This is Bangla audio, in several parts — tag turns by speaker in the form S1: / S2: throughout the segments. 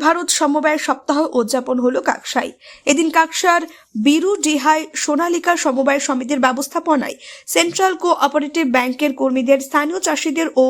S1: ভারত সমবায় সপ্তাহ উদযাপন হলো কাকসাই। এদিন কাকসার বীরু ডিহাই সোনালিকা সমবায় সমিতির ব্যবস্থাপনায় সেন্ট্রাল কোঅপারেটিভ ব্যাংকের কর্মীদের, স্থানীয় চাষিদের ও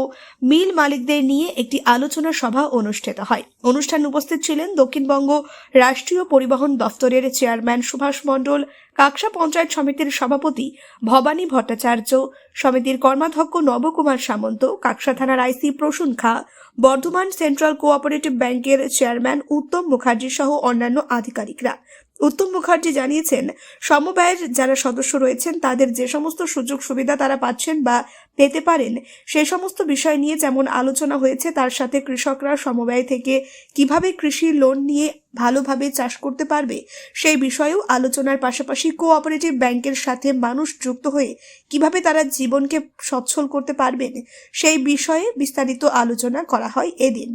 S1: মিল মালিকদের নিয়ে একটি আলোচনা সভা অনুষ্ঠিত হয়। অনুষ্ঠানে উপস্থিত ছিলেন দক্ষিণবঙ্গ রাষ্ট্রীয় পরিবহন দফতরের চেয়ারম্যান সুভাষ মণ্ডল, কাকসা পঞ্চায়েত সমিতির সভাপতি ভবানী ভট্টাচার্য, সমিতির কর্মাধ্যক্ষ নবকুমার সামন্ত, কাকসা থানার IC Prasun Kha, Bardhaman central cooperative ব্যাংকের চেয়ারম্যান উত্তম মুখার্জি সহ অন্যান্য আধিকারিকরা। উত্তম মুখার্জি জানিয়েছেন, সমবায়ের যারা সদস্য রয়েছেন, তাদের যে সমস্ত সুযোগ সুবিধা তারা পাচ্ছেন বা পেতে পারেন সেই সমস্ত বিষয় নিয়ে যেমন আলোচনা হয়েছে, তার সাথে কৃষকরা সমবায় থেকে কীভাবে কৃষি লোন নিয়ে ভালোভাবে চাষ করতে পারবে, সেই বিষয়েও আলোচনার পাশাপাশি কোঅপারেটিভ ব্যাংকের সাথে মানুষ যুক্ত হয়ে কীভাবে তারা জীবনকে সচ্ছল করতে পারবেন, সেই বিষয়ে বিস্তারিত আলোচনা করা হয় এদিন।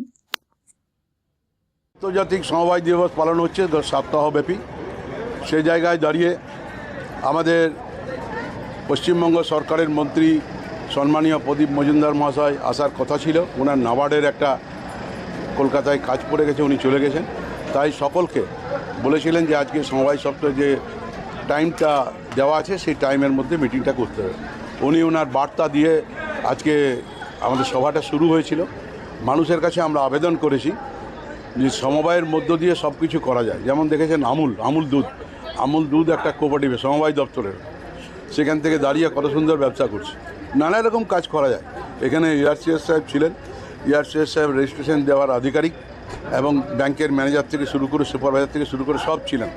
S2: আন্তর্জাতিক সমবায় দিবস পালন হচ্ছে সপ্তাহব্যাপী। সেই জায়গায় দাঁড়িয়ে আমাদের পশ্চিমবঙ্গ সরকারের মন্ত্রী সম্মানীয় প্রদীপ মজুমদার মহাশয় আসার কথা ছিল। ওনার নাবার্ডের একটা কলকাতায় কাজ পড়ে গেছে, উনি চলে গেছেন। তাই সকলকে বলেছিলেন যে আজকে সমবায় সপ্তাহে যে টাইমটা দেওয়া আছে, সেই টাইমের মধ্যে মিটিংটা করতে হবে। উনি ওনার বার্তা দিয়ে আজকে আমাদের সভাটা শুরু হয়েছিল। মানুষের কাছে আমরা আবেদন করেছি সমবায়ের মধ্য দিয়ে সব কিছু করা যায়। যেমন দেখেছেন আমুল আমুল দুধ। আমুল দুধ একটা কোপারেটিভ সমবায় দপ্তরের। সেখান থেকে দাঁড়িয়ে কত সুন্দর ব্যবসা করছে। নানা রকম কাজ করা যায়। এখানে ইয়ারসিএস সাহেব ছিলেন। ইয়ারসিএস সাহেব রেজিস্ট্রেশন দেওয়ার আধিকারিক এবং ব্যাংকের ম্যানেজার থেকে শুরু করে সুপারভাইজার থেকে শুরু করে সব ছিলেন।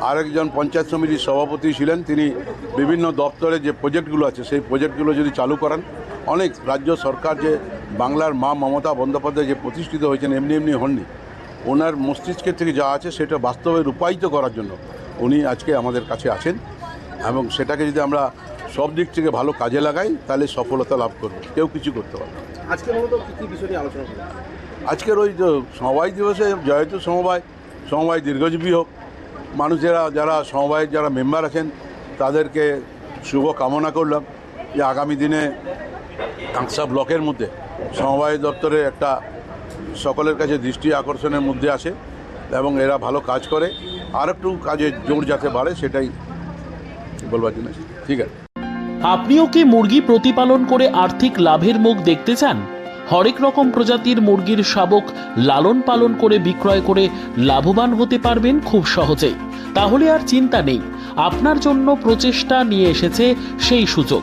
S2: আরেকজন পঞ্চায়েত সমিতির সভাপতি ছিলেন। তিনি বিভিন্ন দপ্তরে যে প্রজেক্টগুলো আছে, সেই প্রজেক্টগুলো যদি চালু করান, অনেক রাজ্য সরকার যে বাংলার মা মমতা বন্দ্যোপাধ্যায় যে প্রতিষ্ঠিত হয়েছেন, এমনি এমনি হননি। ওনার মস্তিষ্কের থেকে যা আছে সেটা বাস্তবে রূপায়িত করার জন্য উনি আজকে আমাদের কাছে আছেন এবং সেটাকে যদি আমরা সব দিক থেকে ভালো কাজে লাগাই তাহলে সফলতা লাভ করব। কেউ কিছু করতে পারবে
S3: আজকে মূলত কি কি বিষয় নিয়ে আলোচনা
S2: আজকের ওই সমবায় দিবসে যেহেতু সমবায় সমবায় দীর্ঘজীবী হোক মানুষেরা যারা সমবায়ের যারা মেম্বার আছেন তাদেরকে শুভ কামনা করলাম যে আগামী দিনে কাঁকসা ব্লকের মধ্যে সমবায় দপ্তরে একটা সকলের কাছে দৃষ্টি আকর্ষণের মধ্যে আসে এবং এরা ভালো কাজ করে। আর একটু কাজের জোর যাতে বাড়ে, সেটাই বলবার জন্য ঠিক আছে।
S4: আপনিও কি মুরগি প্রতিপালন করে আর্থিক লাভের মুখ দেখতে চান? হরেক রকম প্রজাতির মুরগির শাবক লালন পালন করে বিক্রয় করে লাভবান হতে পারবেন খুব সহজেই। তাহলে আর চিন্তা নেই, আপনার জন্য প্রচেষ্টা নিয়ে এসেছে সেই সুযোগ।